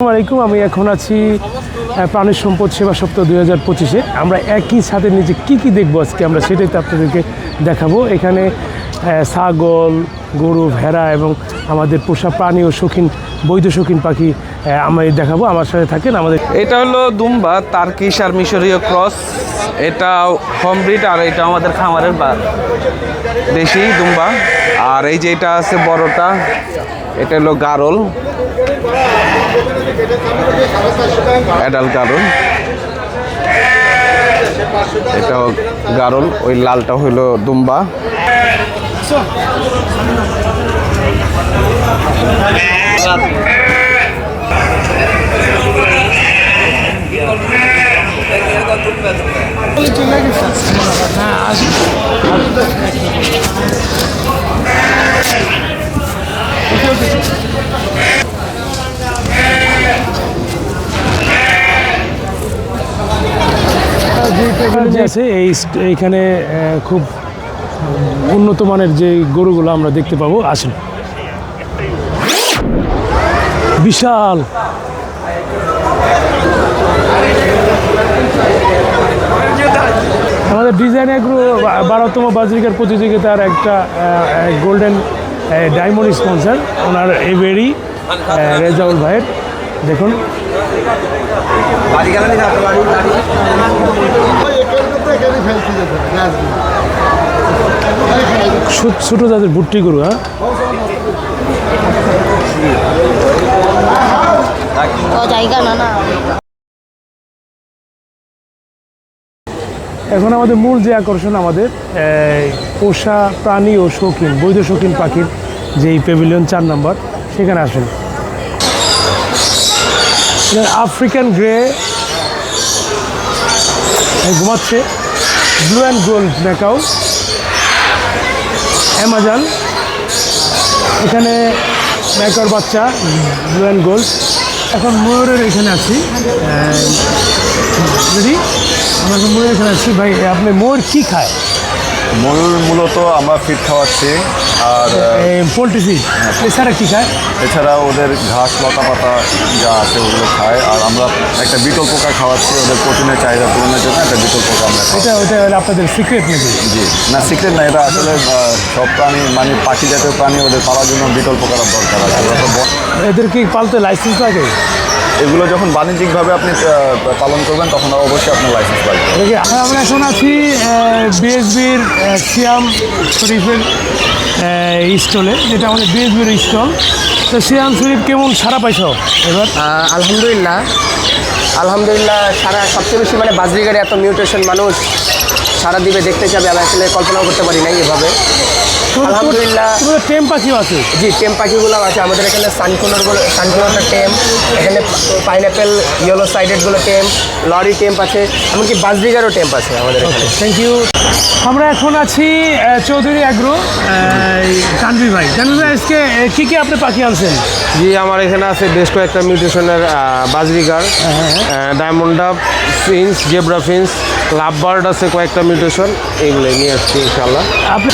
আসসালামু আলাইকুম, আমি এখন আছি প্রাণী সম্পদ সেবা সপ্তাহ দুই হাজার পঁচিশে। আমরা একই সাথে নিচে কি কি দেখব আজকে? আমরা সেটাই তো আপনাদেরকে দেখাবো। এখানে ছাগল, গরু, ভেড়া এবং আমাদের পোষা প্রাণী ও শৌখিন, বৈধ শৌখিন পাখি আমি দেখাবো। আমার সাথে থাকেন আমাদের এটা হলো দুম্বা, তার্কিশ আর মিশরীয় ক্রস। এটা হোম ব্রিড আর এটা আমাদের খামারের বা দেশি দুম্বা। আর এই যে এটা আছে বড়টা, এটা হলো গারল। অ্যাডাল্ট গারল। এটাও গারল ওই লালটা হলো দুম্বা। যে আছে এই এইখানে খুব উন্নত মানের যে গরুগুলো আমরা দেখতে পাবো আসেন। বিশাল। আমাদের ডিজাইন এগ্রো বারোতম বাজরিকার প্রতিযোগিতার একটা গোল্ডেন ডায়মন্ড স্পন্সর ওনার এভেরি রেজাউল ভাইয়ের। দেখুন। ছোট জাতের ভুট্টি হ্যাঁ? জায়গা না না এখন আমাদের মূল যে আকর্ষণ আমাদের পোষা প্রাণী ও শৌখিন, বৈধ শৌখিন পাখির যে এই পেভিলিয়ন চার নাম্বার, সেখানে আসেন। আফ্রিকান গ্রে ঘুমাচ্ছে। Blue and gold macaw Amazon এখানে ম্যাকার বাচ্চা ব্লু অ্যান্ড গোল্ড এখন ময়ূরের এখানে আছি। যদি আমরা ময়ূরের এখানে আছি, ভাই, আপনি ময়ূর কী খায়? ময়ূর মূলত আমরা ফিট খাওয়াচ্ছি আর পোলট্রি ফিড এছাড়া কী খায়? এছাড়া ওদের ঘাস লতা পাতা যা আছে ওগুলো খায় আর আমরা একটা বিটল পোকা খাওয়াচ্ছি ওদের প্রোটিনের চাহিদা পূরণের জন্য একটা বিটল পোকা আমরা। এটা ওটা আপনাদের সিক্রেট নাকি? জি। না সিক্রেট না এটা আসলে সব প্রাণী মানে পাখি জাতীয় প্রাণী ওদের পালার জন্য বিটল পোকার দরকার আছে। এদের কি পালতে লাইসেন্স লাগে? এগুলো যখন বাণিজ্যিকভাবে আপনি পালন করবেন তখন অবশ্যই আপনার লাইসেন্স লাগবে। আমরা এখন আছি বিএসবির সিয়াম শরীফের স্টলে। যেটা আমাদের বিএসবির স্টল। তো সিয়াম শরীফ কেমন সারা পাইছ এবার? আলহামদুলিল্লাহ। আলহামদুলিল্লাহ সারা সবচেয়ে বেশি মানে বাজরিগারে এত মিউটেশন মানুষ সারা দিবে দেখতে যাবে আমি আসলে কল্পনাও করতে পারি নাই এভাবে। আলহামদুলিল্লাহ। টেম পাখিও আছে। জি টেম পাখিগুলো আছে। আমাদের এখানে সানকুনোরগুলো সানকুনোরটা টেম। এখানে পাইনঅ্যাপেল ইয়েলো সাইডেডগুলো টেম। লরি টেম্প আছে এমনকি বাজরিগারও টেম্প আছে আমাদের এখানে। থ্যাংক ইউ আমরা এখন আছি চৌধুরী আগ্রো কানভি ভাই। কানভি ভাই আজকে কি কি আপনি পাখি আনছেন? জি আমার এখানে আছে বেশ কয়েকটা মিউটেশনের budgerigar diamond dove finch zebra finch love bird আছে কয়েকটা মিউটেশন এইগুলো নিয়ে আসছি ইনশাল্লাহ আপনি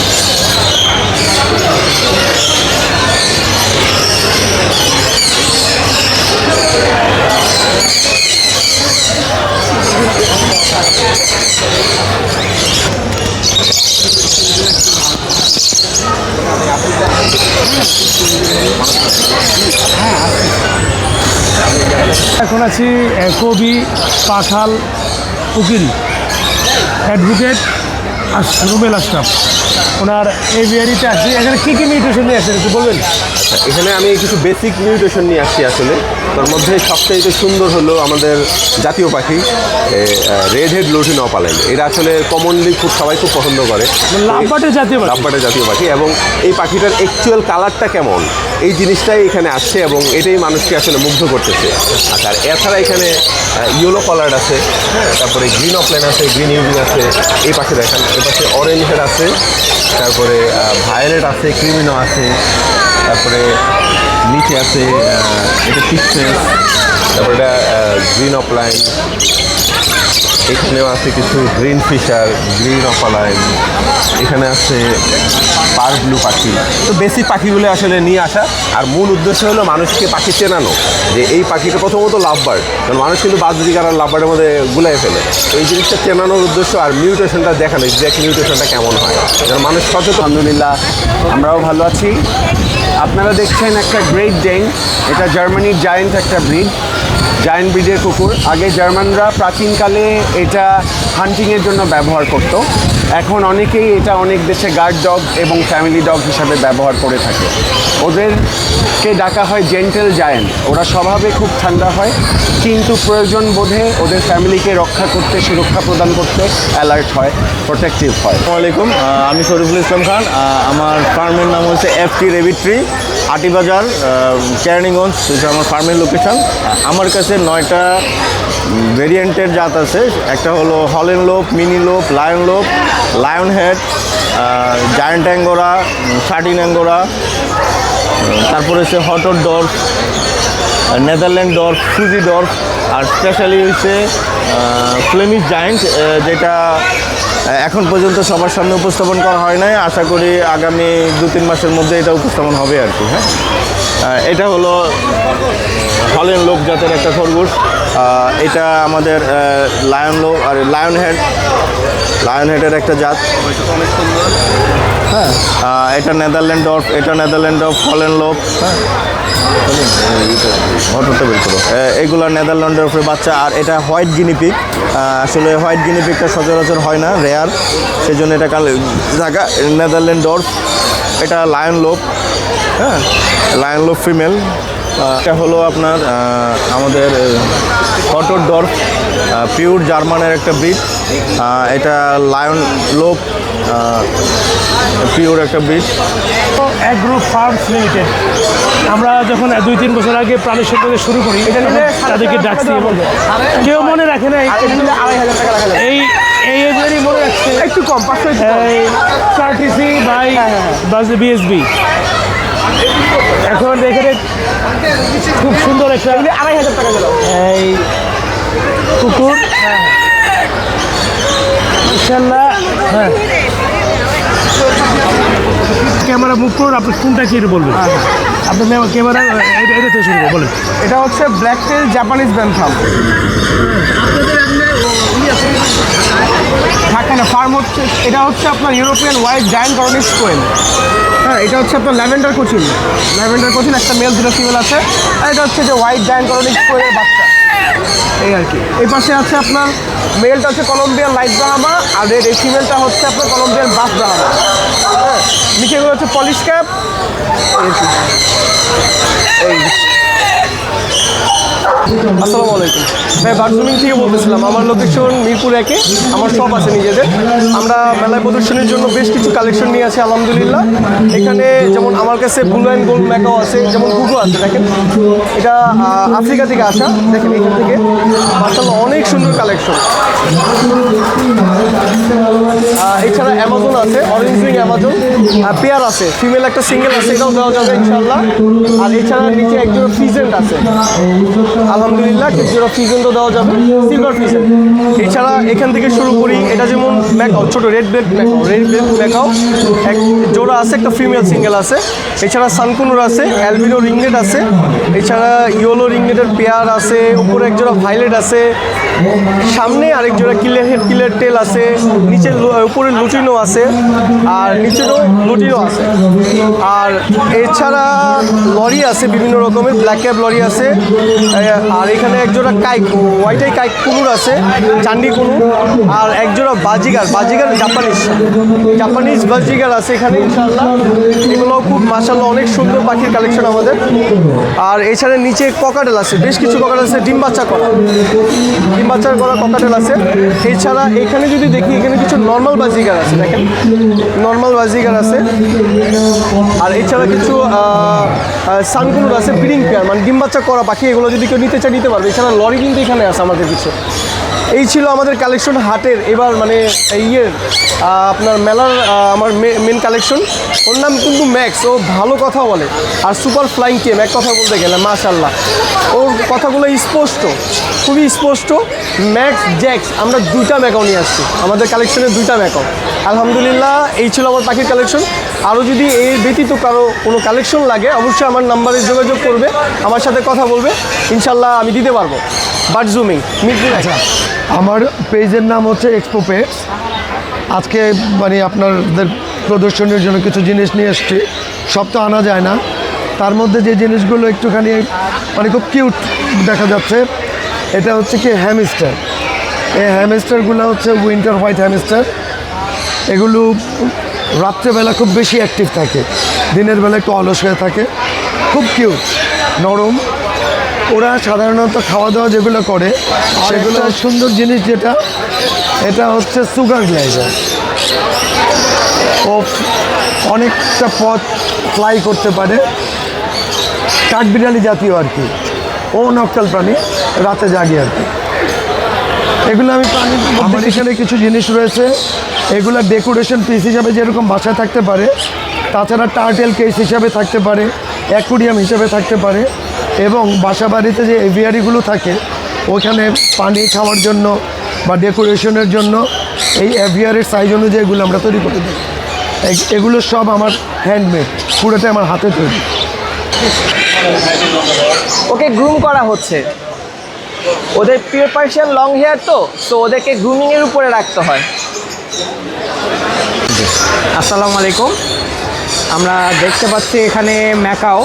এখন আছি কবি পাখাল উকিল অ্যাডভোকেট আর রুবেল আশরাফ ওনার এই বিহারিতে আসছি এখানে কী কী মিউটেশন নিয়ে আসছেন একটু বলবেন? এখানে আমি কিছু বেসিক মিউটেশন নিয়ে আসছি আসলে। তার মধ্যে সবচাইতে সুন্দর হলো আমাদের জাতীয় পাখি রেড হেড লোটিন অপালেন এটা আসলে কমনলি খুব সবাই খুব পছন্দ করে। লাভবাটের জাতীয় পাখি। লাভবাটের জাতীয় পাখি এবং এই পাখিটার অ্যাকচুয়াল কালারটা কেমন? এই জিনিসটাই এখানে আসছে এবং এটাই মানুষকে আসলে মুগ্ধ করতেছে। আচ্ছা আর এছাড়া এখানে ইয়েলো কালার আছে হ্যাঁ তারপরে গ্রিন অপলেন আছে গ্রিন ইউজিং আছে এই পাশে দেখেন এই পাশে অরেঞ্জ হেড আছে তারপরে ভায়োলেট আছে ক্রিমিনো আছে তারপরে নিচে আছে এটা পিকচেস তারপরে এটা গ্রিন অফলাইন এখানেও আছে কিছু গ্রিন ফিশার গ্রিন অফলাইন এখানে আছে পার ব্লু পাখি। তো বেসিক পাখিগুলো আসলে নিয়ে আসা, আর মূল উদ্দেশ্য হলো মানুষকে পাখি চেনানো, যে এই পাখিটা প্রথমত লাভবার কারণ মানুষ কিন্তু বাদ বাজরিকার আর লাভবারের মধ্যে গুলাই ফেলে। তো এই জিনিসটা চেনানোর উদ্দেশ্য আর মিউটেশনটা দেখানো এক্সাক্ট মিউটেশনটা কেমন হয়? যেন মানুষ সচেতন আলহামদুলিল্লাহ, আমরাও ভালো আছি। আপনারা দেখছেন একটা গ্রেট ডেন এটা জার্মানির জায়েন্ট একটা ব্রিড জায়েন্ট ব্রিডের কুকুর। আগে জার্মানরা প্রাচীনকালে এটা হান্টিংয়ের জন্য ব্যবহার করত। এখন অনেকেই এটা অনেক দেশে গার্ড ডগ এবং ফ্যামিলি ডগ হিসাবে ব্যবহার করে থাকে। ওদেরকে ডাকা হয় জেন্টেল জায়েন্ট ওরা স্বভাবে খুব ঠান্ডা হয়, কিন্তু প্রয়োজন বোধে ওদের ফ্যামিলিকে রক্ষা করতে, সুরক্ষা প্রদান করতে অ্যালার্ট হয় প্রোটেক্টিভ হয়। আলাইকুম আমি শরীফুল ইসলাম খান। আমার ফার্মের নাম হচ্ছে এফ টি রেবিট্রি আটিবাজার ক্যারনিগঞ্জ হচ্ছে আমার ফার্মের লোকেশন আমার কাছে নয়টা ভেরিয়েন্টের জাত আছে। একটা হলো হলেন লোপ, mini lop, lion lop, lion head giant angora satin angora তারপরে হচ্ছে হটর ডর নেদারল্যান্ড ডর্ফ, সুজি ডর্ফ, আর স্পেশালি হচ্ছে ফ্লেমিশ জায়েন্ট যেটা এখন পর্যন্ত সবার সামনে উপস্থাপন করা হয় নাই। আশা করি আগামী দু তিন মাসের মধ্যে এটা উপস্থাপন হবে আর কি হ্যাঁ। এটা হলো হলেন লোক জাতের একটা খরগোশ। এটা আমাদের লায়ন লোক, আর লায়ন হেড লায়ন হেডের একটা জাত। হ্যাঁ। এটা নেদারল্যান্ড ডর্ফ এটা নেদারল্যান্ড ডর্ফ হলেন লোক হ্যাঁ অটোটা বের করো এ- নেদারল্যান্ডের উপরে বাচ্চা। আর এটা হোয়াইট গিনিপিক আসলে হোয়াইট গিনিপিকটা সচরাচর হয় না রেয়ার সেই জন্য এটা কাল জায়গা নেদারল্যান্ড ডর্ফ এটা লায়ন লোপ হ্যাঁ লায়ন লোপ ফিমেল এটা হলো আপনার আমাদের হটর ডর্ফ পিওর জার্মানের একটা ব্রিড এটা লায়ন লোপ পিওর একটা ব্রিড অ্যাগ্রো ফার্মস লিমিটেড আমরা যখন দুই তিন বছর আগে প্রাণী সম্পদে শুরু করি তাদেরকে ডাকছি এবং কেউ মনে রাখে না এই এই মনে রাখছে। একটু কম পাঁচশো বাই বিএসবি এখন এখানে খুব সুন্দর একটা আড়াই হাজার টাকা গেল। এই কুকুর। ইনশাল্লাহ হ্যাঁ। ক্যামেরা মুখ করুন আপনি কোনটা কি বলবেন? আপনি ক্যামেরা এটা থেকে শুরু বলেন। এটা হচ্ছে ব্ল্যাক টেল জাপানিজ ব্যান্থাম থাকে না ফার্ম হচ্ছে এটা হচ্ছে আপনার ইউরোপিয়ান হোয়াইট জায়ান্ট করনিক স্কোয়েল হ্যাঁ এটা হচ্ছে আপনার ল্যাভেন্ডার কোচিন। ল্যাভেন্ডার কোচিন একটা মেল দুটো ফিমেল আছে। আর এটা হচ্ছে যে হোয়াইট জায়ান্ট করনিক স্কোয়েলের বাচ্চা। এই আর কি। এই পাশে আছে আপনার মেলটা হচ্ছে কলম্বিয়ান লাইট ব্রাহামা আর রেড এই ফিমেলটা হচ্ছে আপনার কলম্বিয়ান বাস ব্রাহামা হ্যাঁ নিচেগুলো হচ্ছে পলিশ ক্যাপ এই। আসসালামু আলাইকুম। ভাই বার্জুমিং থেকে বলতেছিলাম। আমার লোকেশন মিরপুর একে, আমার শপ আছে নিজেদের। আমরা মেলায় প্রদর্শনীর জন্য বেশ কিছু কালেকশন নিয়ে আছি, আলহামদুলিল্লাহ। এখানে যেমন আমার কাছে ব্লু অ্যান্ড গোল্ড ম্যাকাও আছে, যেমন গুগো আছে, দেখেন। এটা আফ্রিকা থেকে আসা, দেখেন এখান থেকে। মার্শাল্লাহ অনেক সুন্দর কালেকশন এছাড়া অ্যামাজন আছে অরেঞ্জ উইং অ্যামাজন আর পেয়ার আছে ফিমেল একটা সিঙ্গেল আছে, এটাও দেওয়া যাবে ইনশাল্লাহ আর এছাড়া নিচে একজন ফিজেন্ট আছে। আলহামদুলিল্লাহ কিছুটা ফিজেন্টও দেওয়া যাবে সিলভার ফিজেন্ট এছাড়া এখান থেকে শুরু করি, এটা যেমন ম্যাকাও ছোট red belt macaw red belt macaw এক জোড়া আছে, একটা ফিমেল সিঙ্গেল আছে। এছাড়া সানকুনুর আছে অ্যালবিনো রিংলেট আছে, এছাড়া ইয়োলো রিংলেটের পেয়ার আছে, উপরে এক জোড়া ভাইলেট আছে, সামনে আরেক জোড়া কিলের হেড কিলের টেল আছে, নিচে উপরে লুটিনো আছে, আর নিচেরও লুটিনো আছে। আর এছাড়া লরি আছে, বিভিন্ন রকমের ব্ল্যাক ক্যাব লরি আছে আর এখানে একজোড়া কাইক হোয়াইটাই কাইক কুনুর আছে, চান্ডি কুনুর আর একজোড়া বাজিগার বাজিগার জাপানিজ। জাপানিজ বাজিগার আছে এখানে ইনশাল্লাহ এগুলো খুব মাসাল্লাহ অনেক সুন্দর পাখির কালেকশন আমাদের। আর এছাড়া নিচে ককাটেল আছে, বেশ কিছু ককাটেল আছে, ডিম বাচ্চা করা। ডিম বাচ্চার করা ককাটেল আছে। এছাড়া এখানে যদি দেখি, এখানে কিছু নর্মাল বাজিগার আছে, দেখেন। নর্মাল বাজিগার আছে। আর এছাড়া কিছু সানকুনুর আছে, ব্রিডিং পেয়ার মানে ডিম বাচ্চা করা পাখি, এগুলো যদি কেউ নিতে চায়, নিতে পারবে। এছাড়া লরি কিন্তু এখানে আছে আমাদের কিছু। এই ছিল আমাদের কালেকশন হাটের, এবার মানে ইয়ের আপনার মেলার আমার মেন কালেকশন ওর নাম কিন্তু ম্যাক্স ও ভালো কথা বলে। আর সুপার ফ্লাইং কেম এক কথা বলতে গেলে মাশাল্লাহ ওর কথাগুলো স্পষ্ট, খুবই স্পষ্ট। ম্যাক্স জ্যাক্স আমরা দুইটা ম্যাকাও নিয়ে আসছি। আমাদের কালেকশনের দুইটা ম্যাকাও আলহামদুলিল্লাহ, এই ছিল আমার পাখির কালেকশন আরও যদি এর ব্যতীত কারও কোনো কালেকশন লাগে, অবশ্যই আমার নাম্বারে যোগাযোগ করবে, আমার সাথে কথা বলবে। ইনশাল্লাহ আমি দিতে পারব। বাট জুমিং আচ্ছা আমার পেজের নাম হচ্ছে এক্সপো পেটস আজকে মানে আপনাদের প্রদর্শনীর জন্য কিছু জিনিস নিয়ে এসেছি। সব তো আনা যায় না। তার মধ্যে যে জিনিসগুলো একটুখানি মানে খুব কিউট দেখা যাচ্ছে, এটা হচ্ছে কি হ্যামস্টার এই হ্যামস্টারগুলো হচ্ছে উইন্টার হোয়াইট হ্যামস্টার এগুলো রাত্রেবেলা খুব বেশি অ্যাক্টিভ থাকে। দিনের বেলা একটু অলস হয়ে থাকে। খুব কিউট নরম। ওরা সাধারণত খাওয়া দাওয়া যেগুলো করে সেগুলো সুন্দর জিনিস যেটা এটা হচ্ছে সুগার গ্লাইজার। ও অনেকটা পথ ফ্লাই করতে পারে। কাঠবিড়ালি জাতীয় আর কি। ও নকটাল প্রাণী রাতে জাগে আর কি। এগুলো আমি প্রাণী আমার এখানে কিছু জিনিস রয়েছে। এগুলো ডেকোরেশন পিস হিসাবে যেরকম বাসায় থাকতে পারে তাছাড়া টার্টেল কেস হিসাবে থাকতে পারে অ্যাকুরিয়াম হিসাবে থাকতে পারে। এবং বাসা বাড়িতে যে এভিয়ারিগুলো থাকে ওখানে পানি খাওয়ার জন্য বা ডেকোরেশনের জন্য এই অ্যাভিয়ারের সাইজ অনুযায়ী এগুলো আমরা তৈরি করে দিই। এগুলো সব আমার হ্যান্ডমেড পুরোটাই আমার হাতে তৈরি। ওকে গ্রুম করা হচ্ছে। ওদের পিওর পার্সিয়ান লং হেয়ার তো তো ওদেরকে গ্রুমিংয়ের উপরে রাখতে হয়। আসসালামু আলাইকুম। আমরা দেখতে পাচ্ছি এখানে ম্যাকাও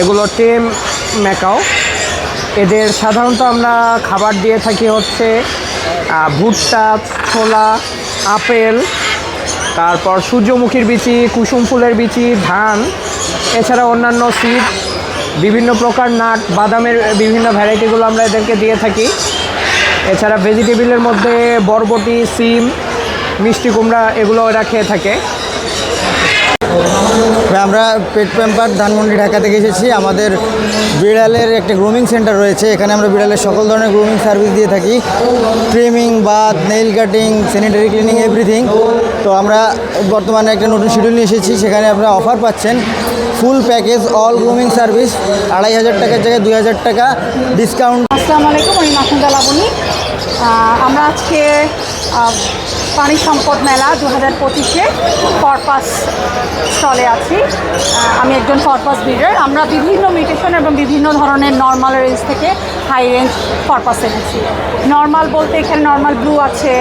এগুলো টেম ম্যাকাও। এদের সাধারণত আমরা খাবার দিয়ে থাকি হচ্ছে ভুট্টা, ছোলা, আপেল, তারপর সূর্যমুখীর বিচি, কুসুম ফুলের বিচি, ধান, এছাড়া অন্যান্য সিড বিভিন্ন প্রকার নাট, বাদামের বিভিন্ন ভ্যারাইটিগুলো আমরা এদেরকে দিয়ে থাকি। এছাড়া ভেজিটেবিলের মধ্যে বরবটি, সিম, মিষ্টি কুমড়া, এগুলো এরা খেয়ে থাকে। আমরা পেট প্যাম্পার ধানমন্ডি ঢাকা থেকে এসেছি। আমাদের বিড়ালের একটা গ্রুমিং সেন্টার রয়েছে। এখানে আমরা বিড়ালের সকল ধরনের গ্রুমিং সার্ভিস দিয়ে থাকি। Trimming bath nail cutting sanitary cleaning everything তো আমরা বর্তমানে একটা নতুন শিডিউল নিয়ে এসেছি। সেখানে আপনারা অফার পাচ্ছেন full package all grooming service আড়াই হাজার টাকার জায়গায় দুই হাজার টাকা ডিসকাউন্ট আসসালামু আলাইকুম, আমি লাবণী আমরা আজকে পানি সম্পদ মেলা দু হাজার পঁচিশে পারপাস স্টলে আছি। আমি একজন পারপাস ব্রিডার। আমরা বিভিন্ন মিউটেশন এবং বিভিন্ন ধরনের নর্মাল রেঞ্জ থেকে হাই রেঞ্জ পারপাস এনেছি। নর্মাল বলতে এখানে নর্মাল ব্লু আছে,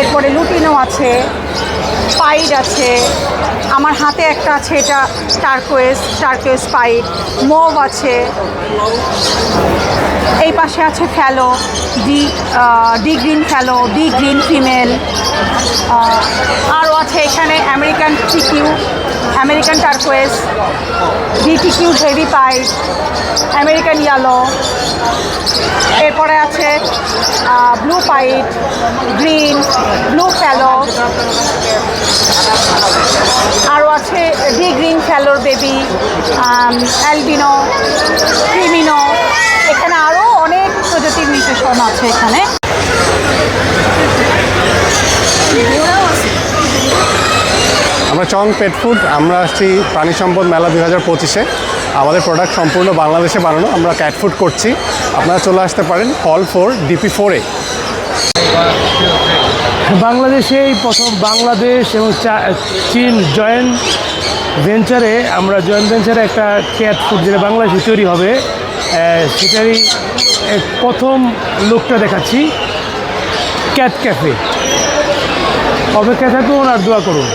এরপরে লুটিনো আছে পাইড আছে আমার হাতে একটা আছে, এটা টার্কোয়েস টার্কোয়েস পাইপ মব আছে। এই পাশে আছে fallow D D green fallow D green female. আরও আছে এখানে American TQ. American turquoise D TQ heavy pied American yellow এরপরে আছে blue pied green blue fallow আরও আছে ডি গ্রিন ফ্যালোর বেবি অ্যালবিনো ক্রিমিনো এখানে আরও অনেক প্রজাতির মিউটেশন আছে এখানে। আমরা চং পেট ফুড, আমরা আসছি প্রাণী সম্পদ মেলা দুই হাজার পঁচিশে। আমাদের প্রোডাক্ট সম্পূর্ণ বাংলাদেশে বানানো, আমরা ক্যাট ফুড করছি। আপনারা চলে আসতে পারেন হল ফোর ডিপি ফোরে বাংলাদেশে এই প্রথম বাংলাদেশ এবং চীন জয়েন্ট ভেঞ্চারে আমরা জয়েন্ট ভেঞ্চারে একটা ক্যাট ফুড যেটা বাংলাদেশে তৈরি হবে সেটারই প্রথম লোকটা দেখাচ্ছি। ক্যাট ক্যাফে অপেক্ষা থাকুন আর দোয়া করুন।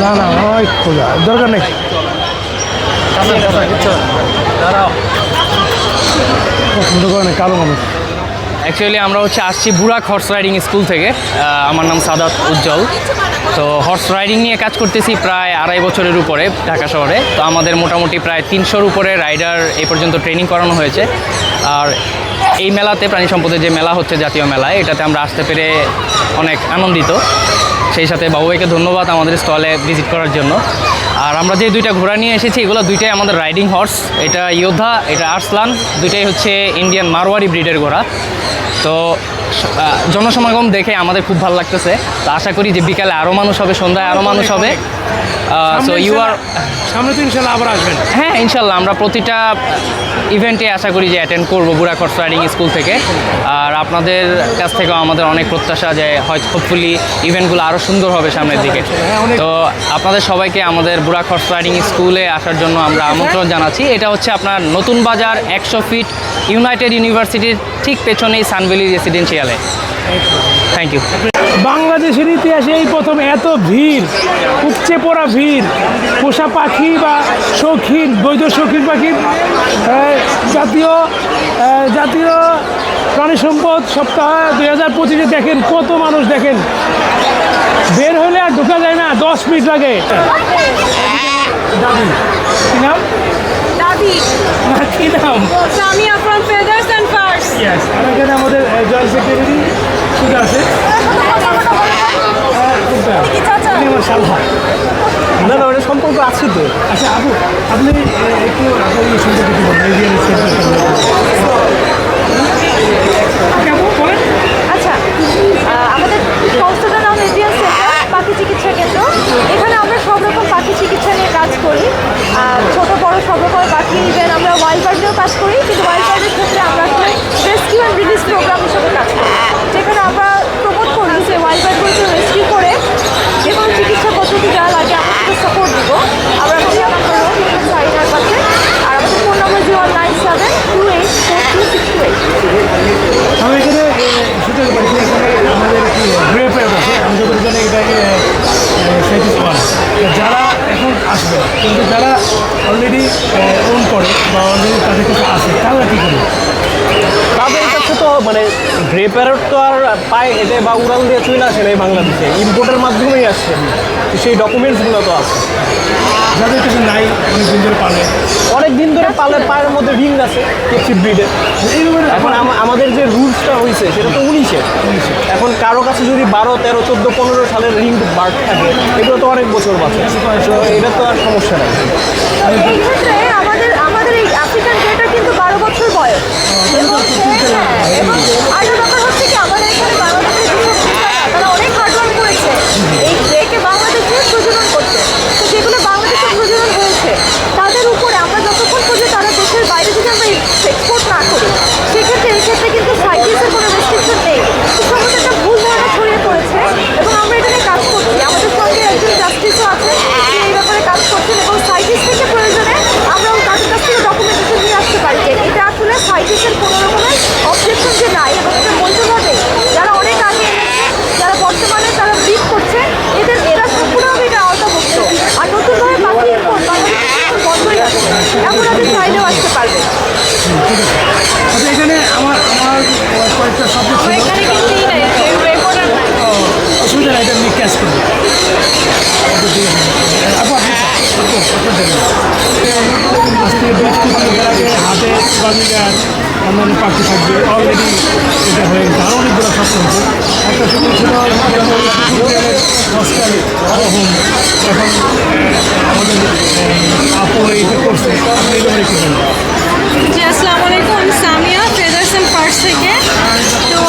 না না ওই খোঁজা দরকার নেই অ্যাকচুয়ালি আমরা হচ্ছে আসছি বুড়াক হর্স রাইডিং স্কুল থেকে। আমার নাম সাদাত উজ্জ্বল। তো হর্স রাইডিং নিয়ে কাজ করতেছি প্রায় আড়াই বছরের উপরে ঢাকা শহরে। তো আমাদের মোটামুটি প্রায় তিনশোর উপরে রাইডার এ পর্যন্ত ট্রেনিং করানো হয়েছে। আর এই মেলাতে প্রাণী সম্পদের যে মেলা হচ্ছে জাতীয় মেলা, এটাতে আমরা আসতে পেরে অনেক আনন্দিত। সেই সাথে বাবু ভাইকে ধন্যবাদ আমাদের স্টলে ভিজিট করার জন্য। আর আমরা যে দুইটা ঘোড়া নিয়ে এসেছি, এগুলো দুইটাই আমাদের রাইডিং হর্স। এটা যোদ্ধা এটা আর্সলান, দুইটাই হচ্ছে ইন্ডিয়ান মারোয়ারি ব্রিডের ঘোড়া। তো জনসমাগম দেখে আমাদের খুব ভালো লাগতেছে। তো আশা করি যে বিকালে আরও মানুষ হবে সন্ধ্যায় আরও মানুষ হবে। সো ইউ আর সামনে তো ইনশাল্লাহ আবার আসবেন। হ্যাঁ ইনশাল্লাহ আমরা প্রতিটা ইভেন্টে আশা করি যে অ্যাটেন্ড করব বুড়াকট রাইডিং স্কুল থেকে। আর আপনাদের কাছ থেকেও আমাদের অনেক প্রত্যাশা যে হয়তো হোপফুলি ইভেন্টগুলো আরও সুন্দর হবে সামনের দিকে। তো আপনাদের সবাইকে আমাদের বুড়াকট রাইডিং স্কুলে আসার জন্য আমরা আমন্ত্রণ জানাচ্ছি। এটা হচ্ছে আপনার নতুন বাজার একশো ফিট ইউনাইটেড ইউনিভার্সিটির ঠিক পেছনেই সানভ্যালি রেসিডেন্সিয়ালে থ্যাংক ইউ বাংলাদেশের ইতিহাসে এই প্রথম এত ভিড় উপচে পড়া ভিড় পোষা পাখি বা শৌখিন বৈধ শৌখিন পাখির জাতীয় জাতীয় প্রাণী সম্পদ সপ্তাহ দুই হাজার পঁচিশে দেখেন কত মানুষ দেখেন। বের হলে আর ঢোকা যায় না দশ মিনিট লাগে। দাবি। কি নাম? কি নাম? আর এখানে আমাদের জয়েন্ট সেক্রেটারি সুদা আছে। না না ওটা সম্পর্ক আছে তো। আচ্ছা আপু আপনি একটু আপনার সম্পর্কে বলবেন। কেমন? বলেন আচ্ছা আহ, আমাদের সংস্থাটার নাম এভিয়ান সেন্টার পাখি চিকিৎসা কেন্দ্র এখানে আমরা সব রকম পাখি চিকিৎসা নিয়ে কাজ করি আহ, ছোট বড় সব রকম পাখি ইভেন আমরা ওয়াইল্ড বার্ডেও কাজ করি কিন্তু ওয়াইল্ড বার্ডের ক্ষেত্রে আমরা আসলে রেস্কিউ অ্যান্ড রিলিজ প্রোগ্রাম হিসেবে কাজ করি যেখানে আমরা প্রমোট করি যে ওয়াইল্ড বার্ডগুলোকে রেস্কিউ করে যে কোনো চিকিৎসা পদ্ধতি যা লাগে আমরা সেটা সাপোর্ট দিব আমরা ফ্রি অফ সাইডার কাছে আর আমাদের phone number zero nine seven two eight four two six two eight আমি এখানে সেটা বলছি এখানে আমাদের কি গ্রেপ আছে আমি যখন এখানে এটা সাইটিস ওয়ান যারা এখন আসবে কিন্তু যারা অলরেডি ওন বা অলরেডি তাদের কাছে আসে তারা কী করে? তাদের কাছে তো মানে গ্রে প্যারট তো আর পায়ে হেঁটে বা উড়াল দিয়ে চলে আসে না এই বাংলাদেশে। ইম্পোর্টের মাধ্যমেই আসছে তো সেই ডকুমেন্টসগুলো তো আছে। যাদের কাছে নাই অনেক দিন ধরে পালে। অনেক দিন ধরে পালের পায়ের মধ্যে রিং আছে কেপসি ব্রিডের এখন আম- আমাদের যে রুলসটা হয়েছে সেটা তো উনিশে এখন কারও কাছে যদি বারো তেরো চোদ্দ পনেরো সালের রিং বার্ড থাকে এগুলো তো অনেক বছর বাঁচে। তো এটা তো আর সমস্যা নেই। আমাদের আমাদের এই আফ্রিকান গ্রেটার কিন্তু বারো বছর বয়স। এবং হ্যাঁ, ব্যাপার হচ্ছে কি আমাদের এখানে বাংলাদেশের যেসব কৃষকরা, তারা অনেক হার্ডওয়ার্ক করেছে এই গ্রেকে বাংলাদেশে প্রজনন করতে তো যেগুলো বাংলাদেশে প্রজনন হয়েছে তাদের উপরে আমরা যতক্ষণ পর্যন্ত তারা দেশের বাইরে যদি আমরা এক্সপোর্ট না করি সেক্ষেত্রে এই ক্ষেত্রে কিন্তু সাইটিসের কোনো রেস্ট্রিকশন নেই তো সম্ভবত একটা ভুল ধারণা ছড়িয়ে পড়েছে এবং আমরা এটা নিয়ে কাজ করছি আমাদের সঙ্গে একজন জাস্টিসও আছে যে এই ব্যাপারে কাজ করছেন এবং সাইটিস থেকে প্রয়োজনে আমরা তাদের কাছ থেকে ডকুমেন্টেশন নিয়ে আসতে পারি যে এটা আসলে সাইটিসের কোনো রকমের অবজেকশন যে নাই এবং এটা বৈধ হবে যারা অনেক আগে এনেছে যারা বর্তমানে তারা ব্রিড করছে এদের এরা সম্পূর্ণভাবে এটা আওতাভুক্ত আর নতুনভাবে পাখি ইম্পোর্ট বাংলাদেশে এখন বন্ধই আছে এখন আপনি চাইলেও আসতে পারবেন আচ্ছা এখানে আমার আমার কয়েকটা সাবজেক্ট ছিল অসুবিধা নাই এটা আমি ক্যাশ করব আজ থেকে বেশ কিছু আগে হাতে বাজিগার অন্যান্য থাকবে অলরেডি এটা হয়ে গেছে আরও অনেকগুলো স্বপ্ন হচ্ছে একটা স্বপ্ন ছিল হসপিটালে হোম এখন আমাদের আপু এটা করছে কি বলবেন জি আসসালামু আলাইকুম। আমি সামিয়া ফেদার্স অ্যান্ড ফার্স থেকে। তো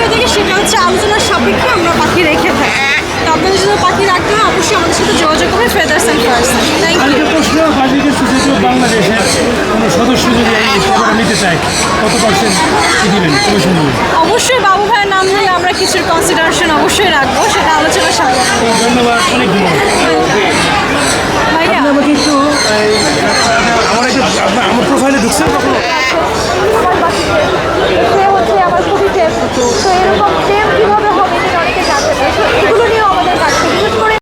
সাইজের যে সেটা হচ্ছে আলোচনার সাপেক্ষে আমরা পাখি রেখে থাকি। তো আপনাদের যদি পাখি রাখতে হয় অবশ্যই আমাদের সাথে যোগাযোগ করবে Feathers and Furs thank you আরেকটা প্রশ্ন বাজিকের সুযোগ বাংলাদেশের কোনো সদস্য যদি নিতে চায় কত পার্সেন্ট দিবেন? কমিশন অবশ্যই বাবু ভাইয়ের নাম নিলে আমরা কিছুর কনসিডারেশন অবশ্যই রাখব সেটা আলোচনা সামনে ধন্যবাদ অনেক ধন্যবাদ। আমাকে একটু আমার একটু আমার প্রোফাইলে ঢুকছেন কখনো? তো এরকম সেম কীভাবে হবে সেটা অনেকে জানতে পারে এগুলো নিয়েও আমাদের কাছে বিশেষ করে